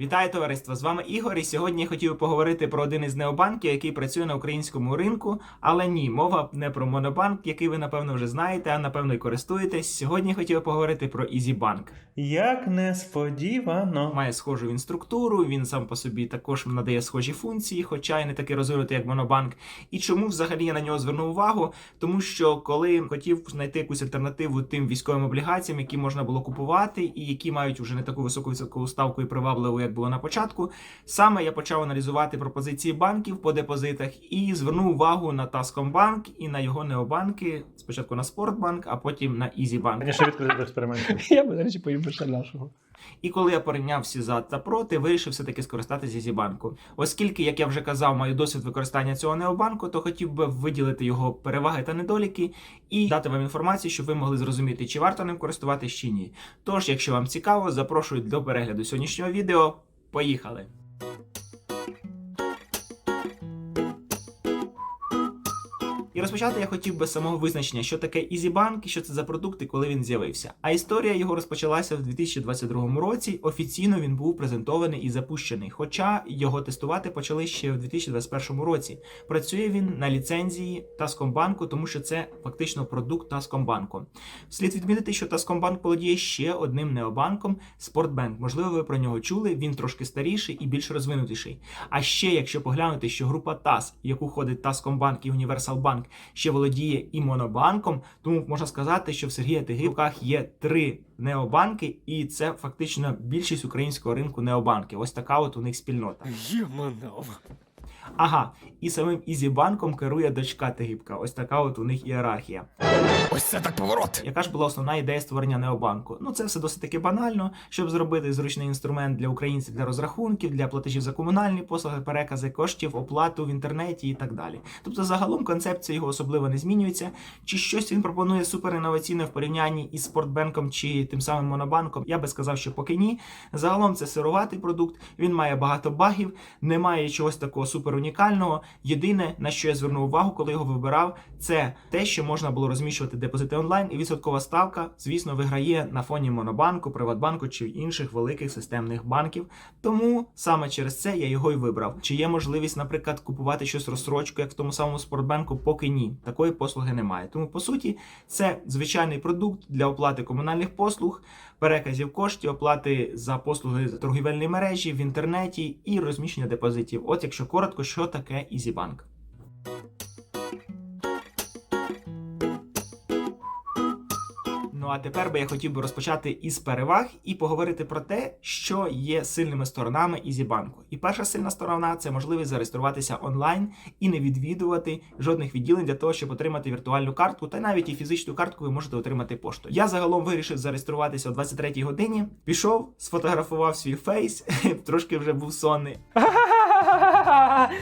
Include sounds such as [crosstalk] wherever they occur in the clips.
Вітаю товариство! З вами Ігор. І сьогодні я хотів поговорити про один із необанків, який працює на українському ринку. Але ні, мова не про монобанк, який ви напевно вже знаєте, а напевно й користуєтесь. Сьогодні я хотів поговорити про EasyBank. Як несподівано. Має схожу він структуру, він сам по собі також надає схожі функції, хоча й не такий розвинутий, як Монобанк. І чому взагалі я на нього звернув увагу? Тому що коли хотів знайти якусь альтернативу тим військовим облігаціям, які можна було купувати, і які мають вже не таку високу відсоткову ставку і привабливу, як було на початку, саме я почав аналізувати пропозиції банків по депозитах і звернув увагу на Таскомбанк і на його необанки. Спочатку на Спортбанк, а потім на Ізібанк. Раніше відкрити експеримент. експерименту. Я би, до речі, поїв би ще нашого. І коли я порівняв всі за та проти, вирішив все-таки скористатися Зізібанку. Оскільки, як я вже казав, маю досвід використання цього необанку, то хотів би виділити його переваги та недоліки і дати вам інформацію, щоб ви могли зрозуміти, чи варто ним користуватись чи ні. Тож, якщо вам цікаво, запрошую до перегляду сьогоднішнього відео. Поїхали! Розпочати я хотів би з самого визначення, що таке EasyBank і що це за продукт і коли він з'явився. А історія його розпочалася в 2022 році. Офіційно він був презентований і запущений, хоча його тестувати почали ще в 2021 році. Працює він на ліцензії Таскомбанку, тому що це фактично продукт Таскомбанку. Слід відмітити, що Таскомбанк володіє ще одним необанком Спортбанк. Можливо, ви про нього чули. Він трошки старіший і більш розвинутіший. А ще, якщо поглянути, що група ТАС, яку входить Таскомбанк і Універсалбанк, ще володіє і монобанком, тому можна сказати, що в Сергія Тиги в руках є три необанки, і це фактично більшість українського ринку необанків. Ось така от у них спільнота. Єманов. Ага, і самим Ізібанком керує дочка Тигибка. Ось така от у них ієрархія. Ось це так поворот. Яка ж була основна ідея створення необанку? Ну це все досить таки банально, щоб зробити зручний інструмент для українців для розрахунків, для платежів за комунальні послуги, перекази коштів, оплату в інтернеті і так далі. Тобто, загалом концепція його особливо не змінюється. Чи щось він пропонує суперінноваційне в порівнянні із Спортбенком чи тим самим Монобанком? Я би сказав, що поки ні. Загалом це сироватий продукт. Він має багато багів, немає чогось такого супер унікального. Єдине на що я звернув увагу, коли його вибирав, це те, що можна було розміщувати депозити онлайн, і відсоткова ставка, звісно, виграє на фоні Монобанку, Приватбанку чи інших великих системних банків. Тому саме через це я його й вибрав. Чи є можливість, наприклад, купувати щось розсрочку, як в тому самому Спортбанку? Поки ні, такої послуги немає. Тому по суті, це звичайний продукт для оплати комунальних послуг, переказів коштів, оплати за послуги торгівельної мережі в інтернеті і розміщення депозитів. От якщо коротко, що таке EasyBank. Ну а тепер би я хотів би розпочати із переваг і поговорити про те, що є сильними сторонами EasyBank. І перша сильна сторона це можливість зареєструватися онлайн і не відвідувати жодних відділень для того, щоб отримати віртуальну картку, та навіть і фізичну картку ви можете отримати поштою. Я загалом вирішив зареєструватися о 23-й годині. Пішов, сфотографував свій фейс, [laughs] трошки вже був сонний.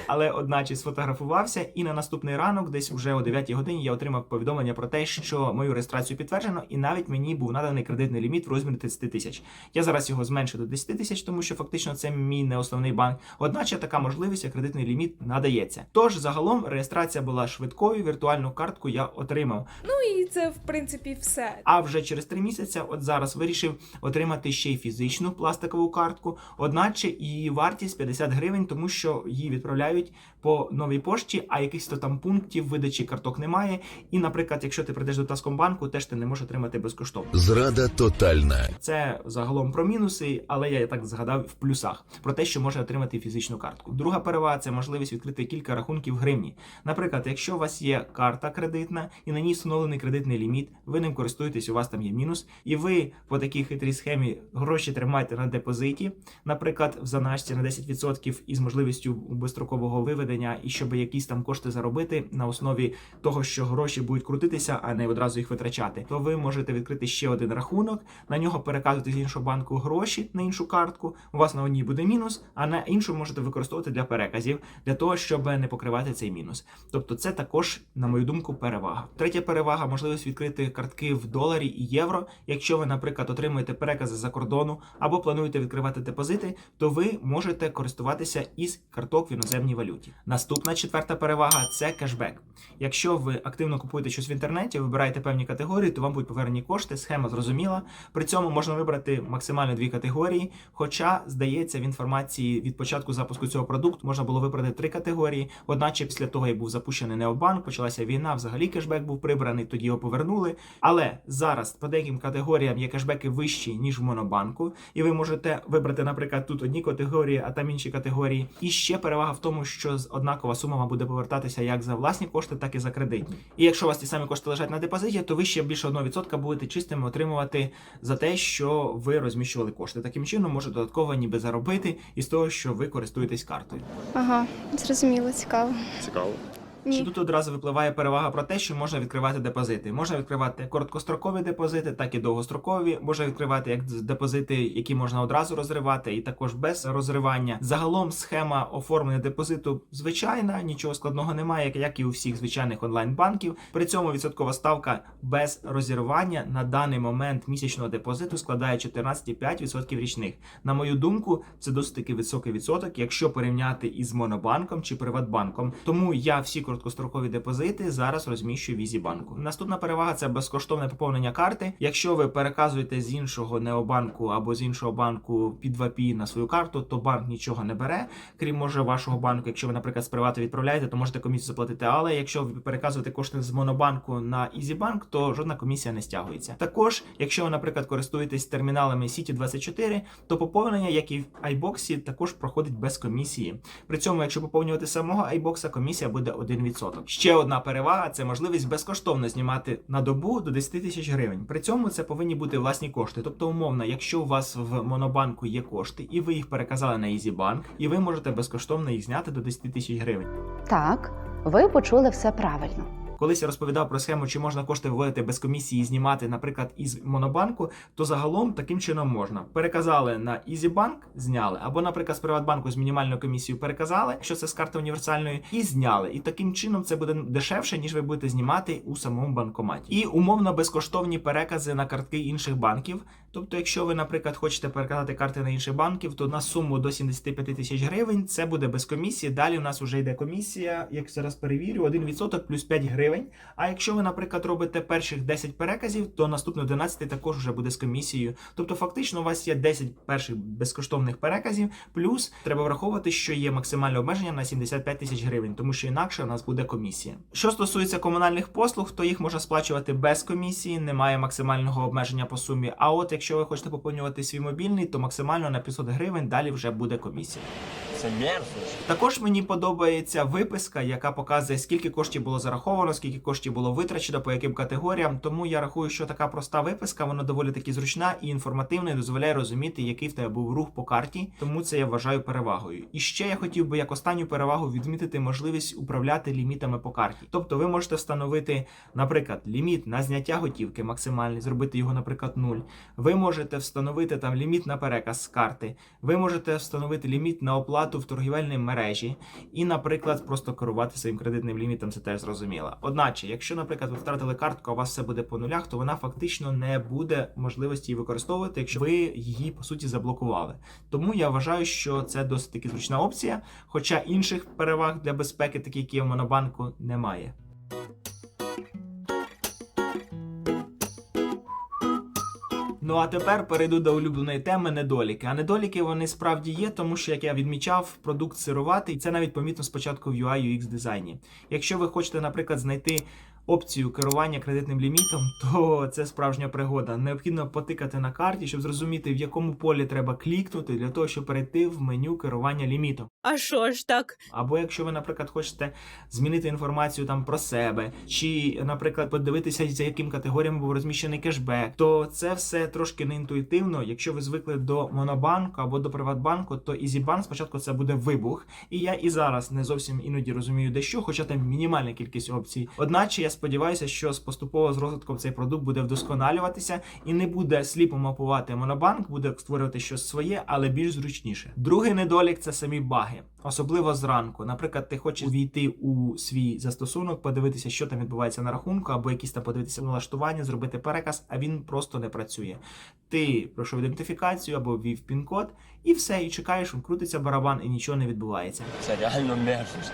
Але одначе сфотографувався, і на наступний ранок, десь вже о 9 годині, я отримав повідомлення про те, що мою реєстрацію підтверджено, і навіть мені був наданий кредитний ліміт в розмірі 30 тисяч. Я зараз його зменшу до 10 тисяч, тому що фактично це мій не основний банк. Одначе така можливість, як кредитний ліміт надається. Тож загалом реєстрація була швидкою, віртуальну картку я отримав. Ну і це в принципі все. А вже через три місяці, от зараз вирішив отримати ще й фізичну пластикову картку, одначе її вартість 50 гривень, тому що її відправляють по новій пошті, а якихось то там пунктів видачі карток немає. І, наприклад, якщо ти прийдеш до Таскомбанку, теж ти не можеш отримати безкоштовно. Зрада тотальна. Це загалом про мінуси, але я так згадав в плюсах про те, що може отримати фізичну картку. Друга перевага це можливість відкрити кілька рахунків гривні. Наприклад, якщо у вас є карта кредитна і на ній встановлений кредитний ліміт, ви ним користуєтесь, у вас там є мінус, і ви по такій хитрій схемі гроші тримаєте на депозиті, наприклад, в заначці на 10% із можливістю безстрокового виведення, і щоб якісь там кошти заробити на основі того, що гроші будуть крутитися, а не одразу їх витрачати, то ви можете відкрити ще один рахунок, на нього переказувати з іншого банку гроші на іншу картку. У вас на одній буде мінус, а на іншу можете використовувати для переказів, для того, щоб не покривати цей мінус. Тобто, це також, на мою думку, перевага. Третя перевага можливість відкрити картки в доларі і євро. Якщо ви, наприклад, отримуєте перекази за кордону або плануєте відкривати депозити, то ви можете користуватися із карток в іноземній валюті. Наступна четверта перевага це кешбек. Якщо ви активно купуєте щось в інтернеті, вибираєте певні категорії, то вам будуть повернені кошти. Схема зрозуміла. При цьому можна вибрати максимально дві категорії. Хоча, здається, в інформації від початку запуску цього продукту можна було вибрати три категорії. Одначе після того, як був запущений Необанк, почалася війна, взагалі кешбек був прибраний, тоді його повернули. Але зараз по деяким категоріям є кешбеки вищі, ніж в монобанку, і ви можете вибрати, наприклад, тут одні категорії, а там інші категорії. І ще перевага в тому, що однакова сума вам буде повертатися як за власні кошти, так і за кредитні. І якщо у вас ті самі кошти лежать на депозиті, то ви ще більше 1% будете чистими отримувати за те, що ви розміщували кошти. Таким чином може додатково ніби заробити із того, що ви користуєтесь картою. Ага, зрозуміло, цікаво. Цікаво. Чи тут одразу випливає перевага про те, що можна відкривати депозити? Можна відкривати короткострокові депозити, так і довгострокові. Можна відкривати як депозити, які можна одразу розривати, і також без розривання. Загалом схема оформлення депозиту звичайна, нічого складного немає, як- як і у всіх звичайних онлайн-банків. При цьому відсоткова ставка без розірвання на даний момент місячного депозиту складає 14,5% річних. На мою думку, це досить таки високий відсоток, якщо порівняти із Монобанком чи Приватбанком. Тому я всі короткострокові депозити зараз розміщую в Ізібанку. Наступна перевага це безкоштовне поповнення карти. Якщо ви переказуєте з іншого необанку або з іншого банку під 2P на свою карту, то банк нічого не бере, крім може вашого банку. Якщо ви, наприклад, з привату відправляєте, то можете комісію заплатити. Але якщо ви переказуєте кошти з монобанку на Ізібанк, то жодна комісія не стягується. Також, якщо ви, наприклад, користуєтесь терміналами City 24 то поповнення, як і в iBox, також проходить без комісії. При цьому, якщо поповнювати самого iBox, комісія буде 1%. Ще одна перевага це можливість безкоштовно знімати на добу до 10 тисяч гривень. При цьому це повинні бути власні кошти. Тобто, умовно, якщо у вас в монобанку є кошти, і ви їх переказали на Ізібанк, і ви можете безкоштовно їх зняти до 10 тисяч гривень. Так, ви почули все правильно. Колись я розповідав про схему, чи можна кошти виводити без комісії і знімати, наприклад, із монобанку, то загалом таким чином можна. Переказали на EasyBank, зняли, або, наприклад, з Приватбанку з мінімальною комісією переказали, якщо це з карти універсальної, і зняли. І таким чином це буде дешевше, ніж ви будете знімати у самому банкоматі. І умовно безкоштовні перекази на картки інших банків. Тобто, якщо ви, наприклад, хочете переказати карти на інших банків, то на суму до 75 тисяч гривень це буде без комісії. Далі у нас вже йде комісія, як зараз перевірю, 1% плюс 5 гривень. А якщо ви, наприклад, робите перших 10 переказів, то наступний 11 також вже буде з комісією. Тобто, фактично, у вас є 10 перших безкоштовних переказів, плюс треба враховувати, що є максимальне обмеження на 75 тисяч гривень, тому що інакше у нас буде комісія. Що стосується комунальних послуг, то їх можна сплачувати без комісії, немає максимального обмеження по сумі. А от якщо ви хочете поповнювати свій мобільний, то максимально на 500 гривень далі вже буде комісія. Це мерзость. Також мені подобається виписка, яка показує, скільки коштів було зараховано, скільки коштів було витрачено, по яким категоріям. Тому я рахую, що така проста виписка, вона доволі таки зручна і інформативна, і дозволяє розуміти, який в тебе був рух по карті. Тому це я вважаю перевагою. І ще я хотів би як останню перевагу відмітити можливість управляти лімітами по карті. Тобто ви можете встановити, наприклад, ліміт на зняття готівки максимальний, зробити його, наприклад, 0. Ви можете встановити там ліміт на переказ з карти. Ви можете встановити ліміт на оплату в торгівельній мережі і, наприклад, просто керувати своїм кредитним лімітом, це теж зрозуміло. Одначе, якщо, наприклад, ви втратили картку, а у вас все буде по нулях, то вона фактично не буде можливості її використовувати, якщо ви її по суті заблокували. Тому я вважаю, що це досить таки зручна опція, хоча інших переваг для безпеки, такі які є в монобанку, немає. Ну а тепер перейду до улюбленої теми недоліки. А недоліки вони справді є, тому що, як я відмічав, продукт сируватий, і це навіть помітно спочатку в UI UX дизайні. Якщо ви хочете, наприклад, знайти опцію керування кредитним лімітом, [laughs] то це справжня пригода. Необхідно потикати на карті, щоб зрозуміти, в якому полі треба клікнути для того, щоб перейти в меню керування лімітом. А що ж так? Або якщо ви, наприклад, хочете змінити інформацію там про себе, чи, наприклад, подивитися, за яким категоріям був розміщений кешбек, то це все трошки неінтуїтивно. Якщо ви звикли до Монобанку або до Приватбанку, то EasyBank спочатку це буде вибух. І я і зараз не зовсім іноді розумію, де що, хоча там мінімальна кількість опцій. Одначе я сподіваюся, що з поступово з розвитком цей продукт буде вдосконалюватися і не буде сліпо мапувати монобанк, буде створювати щось своє, але більш зручніше. Другий недолік це самі баги, особливо зранку. Наприклад, ти хочеш війти у свій застосунок, подивитися, що там відбувається на рахунку, або якісь там подивитися налаштування, зробити переказ, а він просто не працює. Ти пройшов ідентифікацію або ввів пін-код, і все, і чекаєш, крутиться барабан, і нічого не відбувається. Це реально мерзость.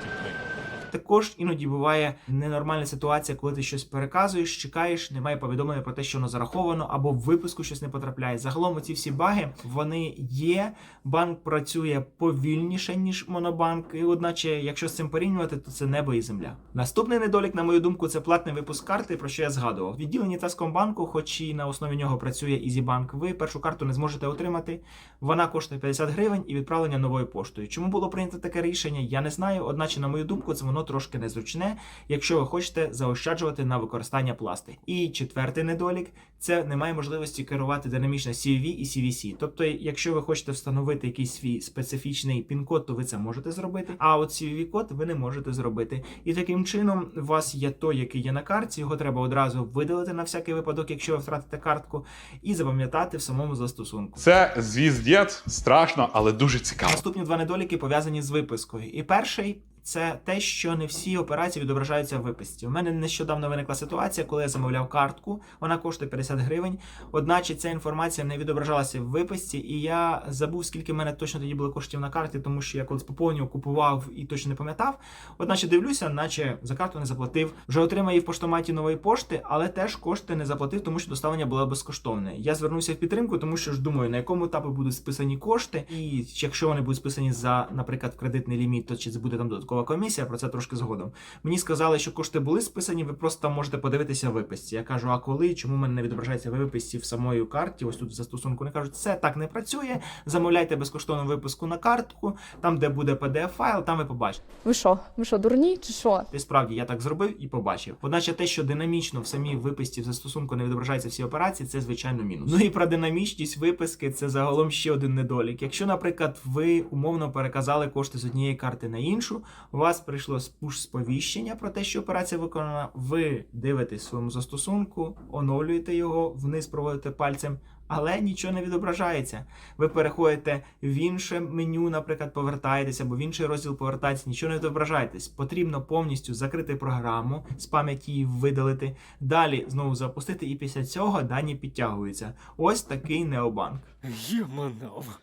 Також іноді буває ненормальна ситуація, коли ти щось переказуєш, чекаєш, немає повідомлення про те, що воно зараховано, або в випуску щось не потрапляє. Загалом ці всі баги вони є. Банк працює повільніше ніж монобанк. І одначе, якщо з цим порівнювати, то це небо і земля. Наступний недолік, на мою думку, це платний випуск карти, про що я згадував. Відділення Таскомбанку, хоч і на основі нього працює EasyBank, ви першу карту не зможете отримати. Вона коштує 50 гривень і відправлення новою поштою. Чому було прийнято таке рішення? Я не знаю. Одначе, на мою думку, це воно трошки незручне, якщо ви хочете заощаджувати на використання пласти. І четвертий недолік це немає можливості керувати динамічно CVV і CVC. Тобто, якщо ви хочете встановити якийсь свій специфічний пін-код, то ви це можете зробити. А от CVV-код ви не можете зробити. І таким чином у вас є той, який є на карті. Його треба одразу видалити на всякий випадок, якщо ви втратите картку, і запам'ятати в самому застосунку. Це звіздець, страшно, але дуже цікаво. Наступні два недоліки пов'язані з випискою. І перший це те, що не всі операції відображаються в виписці. У мене нещодавно виникла ситуація, коли я замовляв картку, вона коштує 50 гривень. Одначе ця інформація не відображалася в виписці, і я забув, скільки в мене точно тоді було коштів на карті, тому що я колись поповнював, купував і точно не пам'ятав. Одначе дивлюся, наче за карту не заплатив. Вже отримав її в поштоматі нової пошти, але теж кошти не заплатив, тому що доставлення було безкоштовне. Я звернувся в підтримку, тому що ж думаю, на якому етапі будуть списані кошти, і якщо вони будуть списані за, наприклад, кредитний ліміт, то чи це буде там додаткова комісія, про це трошки згодом. Мені сказали, що кошти були списані, ви просто там можете подивитися в виписці. Я кажу, а коли? Чому в мене не відображається виписці в самої карті? Ось тут в застосунку не кажуть, це так не працює. Замовляйте безкоштовну виписку на картку, там, де буде pdf файл, там ви побачите. Ви що? Ви що, дурні чи що? І справді я так зробив і побачив. Одначе те, що динамічно в самій виписці в застосунку не відображаються всі операції, це звичайно мінус. Ну і про динамічність виписки це загалом ще один недолік. Якщо, наприклад, ви умовно переказали кошти з однієї карти на іншу, у вас прийшло спуш сповіщення про те, що операція виконана. Ви дивитесь своєму застосунку, оновлюєте його, вниз проводите пальцем. Але нічого не відображається. Ви переходите в інше меню, наприклад, повертаєтесь або в інший розділ повертаєтесь, нічого не відображаєтесь. Потрібно повністю закрити програму, з пам'яті її видалити, далі знову запустити, і після цього дані підтягуються. Ось такий необанк. Єманов.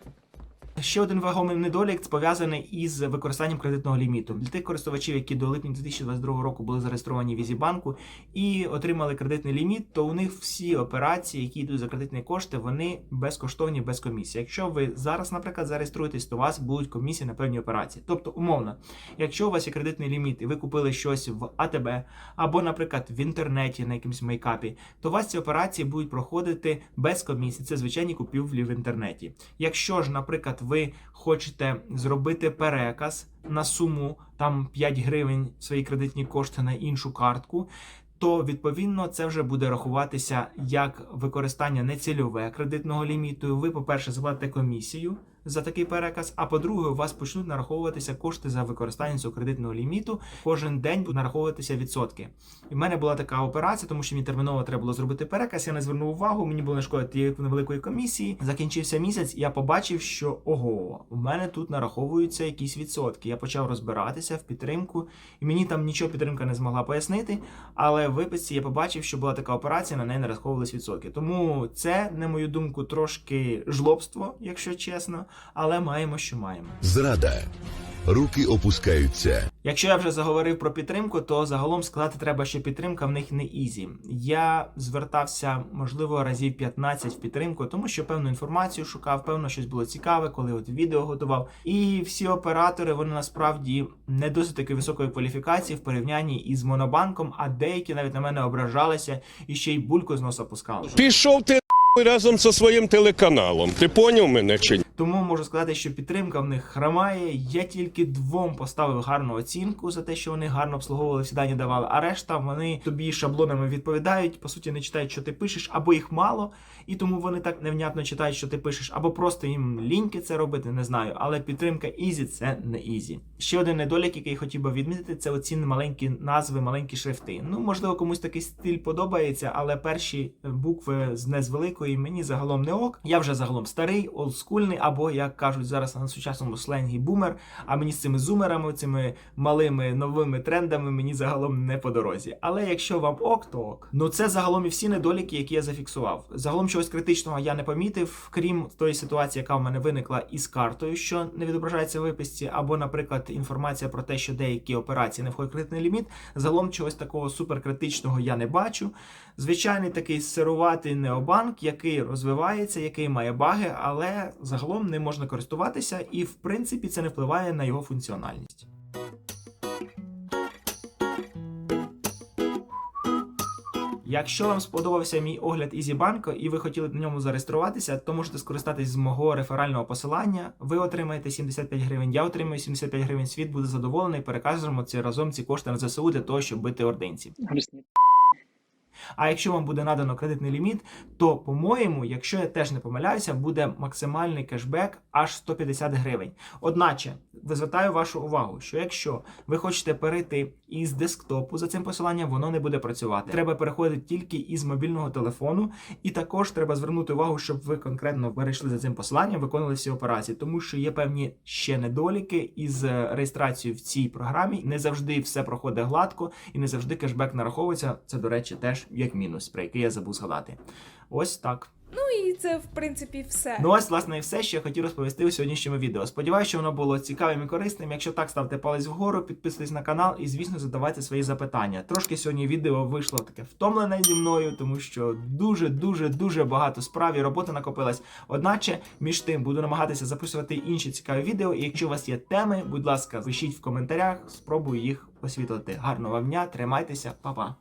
Ще один вагомий недолік пов'язаний із використанням кредитного ліміту для тих користувачів, які до липня 2022 року були зареєстровані в Ізібанку і отримали кредитний ліміт, то у них всі операції, які йдуть за кредитні кошти, вони безкоштовні без комісії. Якщо ви зараз, наприклад, зареєструєтесь, то у вас будуть комісії на певні операції. Тобто, умовно, якщо у вас є кредитний ліміт і ви купили щось в АТБ або, наприклад, в інтернеті на якомусь мейкапі, то у вас ці операції будуть проходити без комісії. Це звичайні купівлі в інтернеті. Якщо ж, наприклад, ви хочете зробити переказ на суму там 5 гривень свої кредитні кошти на іншу картку. То відповідно це вже буде рахуватися як використання нецільове кредитного ліміту. Ви, по-перше, заплатите комісію за такий переказ. А по-друге, у вас почнуть нараховуватися кошти за використання цього кредитного ліміту. Кожен день будуть нараховуватися відсотки. І в мене була така операція, тому що мені терміново треба було зробити переказ. Я не звернув увагу. Мені було шкода тієї невеликої комісії. Закінчився місяць, я побачив, що ого, у мене тут нараховуються якісь відсотки. Я почав розбиратися в підтримку, і мені там нічого підтримка не змогла пояснити. Але в виписці я побачив, що була така операція, на неї нараховувались відсотки. Тому це, на мою думку, трошки жлобство, якщо чесно, але маємо, що маємо. Зрада. Руки опускаються. Якщо я вже заговорив про підтримку, то загалом сказати треба, що підтримка в них не ізі. Я звертався, можливо, разів 15 в підтримку, тому що певну інформацію шукав, певно, щось було цікаве, коли от відео готував. І всі оператори вони насправді не досить таки високої кваліфікації в порівнянні із монобанком, а деякі навіть на мене ображалися і ще й бульку з носа пускали. Пішов ти разом зі своїм телеканалом. Ти поняв мене чи ні? Тому можу сказати, що підтримка в них хромає. Я тільки двом поставив гарну оцінку за те, що вони гарно обслуговували всі дані давали. А решта вони тобі шаблонами відповідають. По суті, не читають, що ти пишеш, або їх мало, і тому вони так невнятно читають, що ти пишеш, або просто їм ліньки це робити, не знаю. Але підтримка Ізі це не Ізі. Ще один недолік, який хотів би відмітити, це оці маленькі назви, маленькі шрифти. Ну, можливо, комусь такий стиль подобається, але перші букви з не мені загалом не ок. Я вже загалом старий, олдскульний, або як кажуть зараз на сучасному сленгі бумер. А мені з цими зумерами, цими малими новими трендами мені загалом не по дорозі. Але якщо вам ок, то ок. Ну це загалом і всі недоліки, які я зафіксував. Загалом чогось критичного я не помітив, крім тої ситуації, яка в мене виникла із картою, що не відображається в виписці, або, наприклад, інформація про те, що деякі операції не входять в кредитний ліміт. Загалом чогось такого суперкритичного я не бачу. Звичайний такий сируватий необанк, який розвивається, який має баги, але загалом ним можна користуватися, і в принципі це не впливає на його функціональність. Якщо вам сподобався мій огляд EasyBank і ви хотіли на ньому зареєструватися, то можете скористатись з мого реферального посилання. Ви отримаєте 75 гривень, я отримаю 75 гривень. Світ буде задоволений. Перекажемо ці разом ці кошти на ЗСУ для того, щоб бити ординців. А якщо вам буде надано кредитний ліміт, то, по-моєму, якщо я теж не помиляюся, буде максимальний кешбек аж 150 гривень. Одначе, звертаю вашу увагу, що якщо ви хочете перейти із десктопу за цим посиланням, воно не буде працювати. Треба переходити тільки із мобільного телефону, і також треба звернути увагу, щоб ви конкретно перейшли за цим посиланням, виконали всі операції, тому що є певні ще недоліки із е, реєстрацією в цій програмі. Не завжди все проходить гладко, і не завжди кешбек нараховується. Це, до речі, теж як мінус, про який я забув згадати. Ось так. Ну і це в принципі все. Ну ось, власне, і все, що я хотів розповісти у сьогоднішньому відео. Сподіваюся, що воно було цікавим і корисним. Якщо так, ставте палець вгору, підписуйтесь на канал і, звісно, задавайте свої запитання. Трошки сьогодні відео вийшло таке втомлене зі мною, тому що дуже, дуже, дуже багато справ і роботи накопилась. Одначе, між тим, буду намагатися записувати інші цікаві відео. І якщо у вас є теми, будь ласка, пишіть в коментарях, спробую їх освітлити. Гарного вам дня, тримайтеся, па-па.